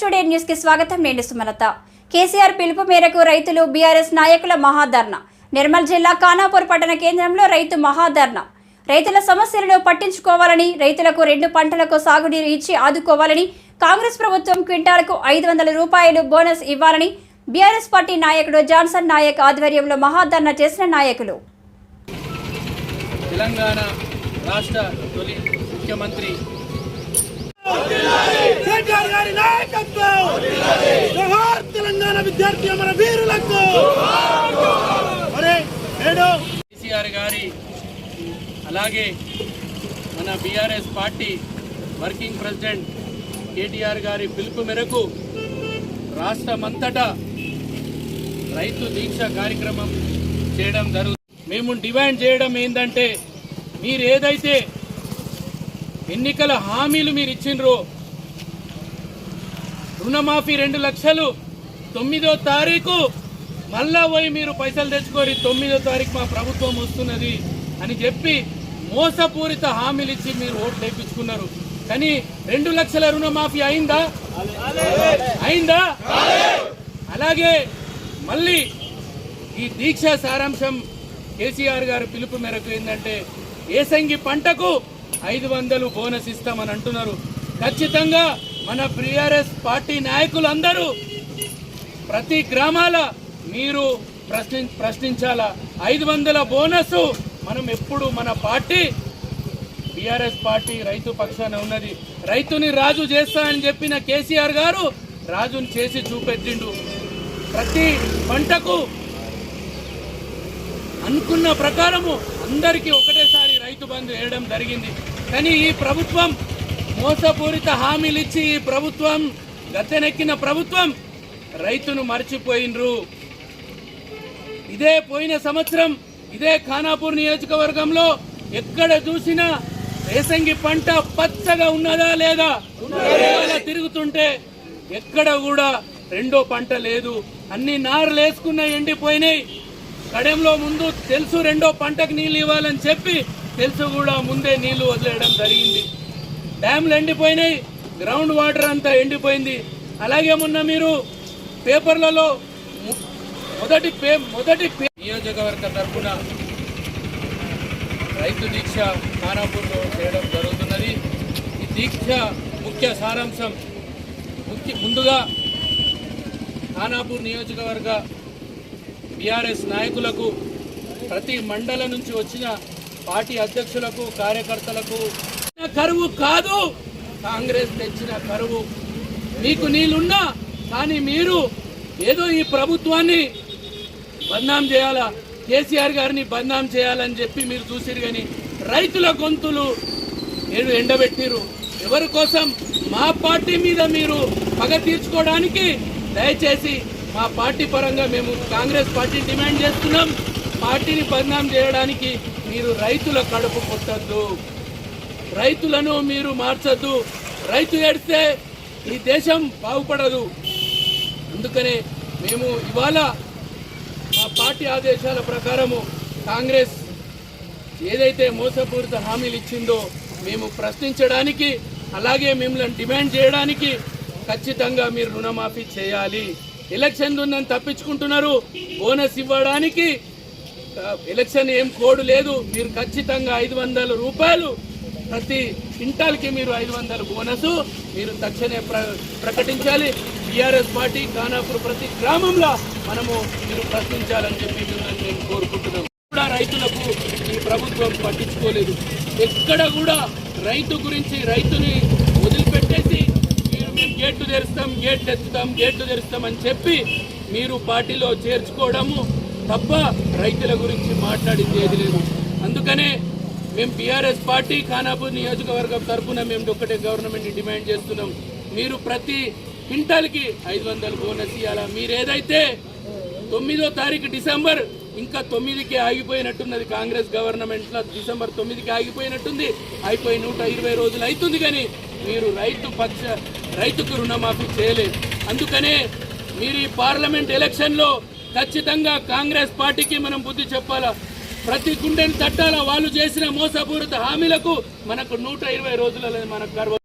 Today న్యూస్కి స్వాగతం. నేను సుమలత. కేసీఆర్ పిలుపు మేరకు రైతులు బీఆర్ఎస్ నాయకుల మహాధర్ణ నిర్మల్ జిల్లా ఖానాపూర్ పట్టణ కేంద్రంలో రైతు మహాధర్ణ రైతుల సమస్యలను పట్టించుకోవాలని రైతులకు రెండు పంటలకు సాగునీరు ఇచ్చి ఆదుకోవాలని కాంగ్రెస్ ప్రభుత్వం క్వింటాలకు ఐదు వందల రూపాయలు బోనస్ ఇవ్వాలని బీఆర్ఎస్ పార్టీ నాయకుడు జాన్సన్ నాయక్ ఆధ్వర్యంలో మహాధర్ణ చేసిన నాయకులు. తెలంగాణ రాష్ట్ర తొలి ముఖ్యమంత్రి గారి నాయకత్వం. జోహార్ తెలంగాణ విద్యార్థి అమర వీరులకు. కేసీఆర్ గారి అలాగే మన BRS party working president KTR గారి పిలుపు మేరకు రాష్ట్రమంతటా రైతు దీక్ష కార్యక్రమం చేయడం జరుగుతుంది మేము డిమాండ్ చేయడం ఏంటంటే మీరు ఏదైతే ఎన్నికల హామీలు మీరు ఇచ్చినరో రుణమాఫీ రెండు లక్షలు. తొమ్మిదో తారీఖు మళ్ళా పోయి మీరు పైసలు తెచ్చుకొని తొమ్మిదో తారీఖు మా ప్రభుత్వం వస్తున్నది అని చెప్పి మోసపూరిత హామీలు ఇచ్చి మీరు ఓట్లు వేయించుకున్నారు. కానీ రెండు లక్షల రుణమాఫీ అయిందా? అయిందా? అలాగే మళ్ళీ ఈ దీక్ష సారాంశం కేసీఆర్ గారు పిలుపు మేరకు ఏంటంటే ఏసంగి పంటకు ఐదు వందలు బోనస్ ఇస్తామని అంటున్నారు. ఖచ్చితంగా మన బీఆర్ఎస్ పార్టీ నాయకులందరూ ప్రతి గ్రామాల మీరు ప్రశ్ని ప్రశ్నించాలా? ఐదు వందల బోనస్ మనం ఎప్పుడు మన పార్టీ బీఆర్ఎస్ పార్టీ రైతు పక్షాన ఉన్నది. రైతుని రాజు చేస్తా అని చెప్పిన కేసీఆర్ గారు రాజుని చేసి చూపెట్టిండు. ప్రతి పంటకు అనుకున్న ప్రకారము అందరికీ ఒకటేసారి రైతు బంధు వేయడం జరిగింది. కానీ ఈ ప్రభుత్వం మోసపూరిత హామీలు ఇచ్చి ఈ ప్రభుత్వం గద్దెనెక్కిన ప్రభుత్వం రైతును మర్చిపోయినరు. ఇదే పోయిన సంవత్సరం ఇదే ఖానాపూర్ నియోజకవర్గంలో ఎక్కడ చూసినా రేసంగి పంట పచ్చగా ఉన్నదా లేదా తిరుగుతుంటే ఎక్కడ కూడా రెండో పంట లేదు. అన్ని నారులు వేసుకున్న ఎండిపోయినాయి. కడెంలో ముందు తెలుసు రెండో పంటకు నీళ్ళు ఇవ్వాలని చెప్పి తెలుసు కూడా ముందే నీళ్ళు వదిలేయడం జరిగింది. డ్యామ్లు ఎండిపోయినాయి గ్రౌండ్ వాటర్ అంతా ఎండిపోయింది. అలాగే మొన్న మీరు పేపర్లలో మొదటి పే మొదటి పే నియోజకవర్గ తరఫున రైతు దీక్ష ఖానాపూర్లో చేయడం జరుగుతున్నది. ఈ దీక్ష ముఖ్య సారాంశం. ముఖ్య ముందుగా ఖానాపూర్ నియోజకవర్గ బీఆర్ఎస్ నాయకులకు ప్రతి మండలం నుంచి వచ్చిన పార్టీ అధ్యక్షులకు కార్యకర్తలకు కరువు కాదు. కాంగ్రెస్ తెచ్చిన కరువు. మీకు నీళ్ళున్నా కానీ మీరు ఏదో ఈ ప్రభుత్వాన్ని బద్నాం చేయాలా? కేసీఆర్ గారిని బద్నాం చేయాలని చెప్పి మీరు చూసిరు కానీ రైతుల గొంతులు మీరు ఎండబెట్టిరు. ఎవరి కోసం? మా పార్టీ మీద మీరు పగ తీర్చుకోవడానికి దయచేసి మా పార్టీ పరంగా మేము కాంగ్రెస్ పార్టీ డిమాండ్ చేస్తున్నాం. పార్టీని బద్నాం చేయడానికి మీరు రైతుల కడుపు కొట్టద్దు. రైతులను మీరు మార్చద్దు. రైతు ఏడిస్తే ఈ దేశం బాగుపడదు. అందుకనే మేము ఇవాళ మా పార్టీ ఆదేశాల ప్రకారము కాంగ్రెస్ ఏదైతే మోసపూరిత హామీలు ఇచ్చిందో మేము ప్రశ్నించడానికి అలాగే మిమ్మల్ని డిమాండ్ చేయడానికి ఖచ్చితంగా మీరు రుణమాఫీ చేయాలి. ఎలక్షన్ ఉందని తప్పించుకుంటున్నారు. బోనస్ ఇవ్వడానికి ఎలక్షన్ ఏం కోడ్ లేదు. మీరు ఖచ్చితంగా ఐదు వందల రూపాయలు ప్రతి క్వింటాల్కి మీరు ఐదు వందల బోనస్ మీరు తక్షణమే ప్ర ప్రకటించాలి. టీఆర్ఎస్ పార్టీ ఖానాపూర్ ప్రతి గ్రామంలో మనము మీరు ప్రశ్నించాలని చెప్పి నేను మేము కోరుకుంటున్నాం. కూడా రైతులకు ఈ ప్రభుత్వం పట్టించుకోలేదు. ఎక్కడ కూడా రైతు గురించి రైతుని వదిలిపెట్టేసి మీరు మేము గేట్లు తెరుస్తాం గేట్లు ఎత్తుతాం గేట్లు తెరుస్తాం అని చెప్పి మీరు పార్టీలో చేర్చుకోవడము తప్ప రైతుల గురించి మాట్లాడింది ఏది లేదు. అందుకనే మేము బీఆర్ఎస్ పార్టీ ఖానాపూర్ నియోజకవర్గం తరఫున మేము ఒక్కటే గవర్నమెంట్ డిమాండ్ చేస్తున్నాం. మీరు ప్రతి క్వింటాల్కి ఐదు వందలు బోనస్ ఇవ్వాలా మీరు ఏదైతే తొమ్మిదో తారీఖు డిసెంబర్ ఇంకా తొమ్మిదికి ఆగిపోయినట్టున్నది కాంగ్రెస్ గవర్నమెంట్లో డిసెంబర్ తొమ్మిదికి ఆగిపోయినట్టుంది. అయిపోయి నూట ఇరవై రోజులు అవుతుంది కానీ మీరు రైతు పక్ష రైతుకు రుణమాఫీ చేయలేదు. అందుకనే మీరు ఈ పార్లమెంట్ ఎలక్షన్లో ఖచ్చితంగా కాంగ్రెస్ పార్టీకి మనం బుద్ధి చెప్పాలా? ప్రతి గుండెని తట్టాల? వాళ్ళు చేసిన మోసపూరిత హామీలకు మనకు నూట ఇరవై రోజులలో మనకు గర్వ.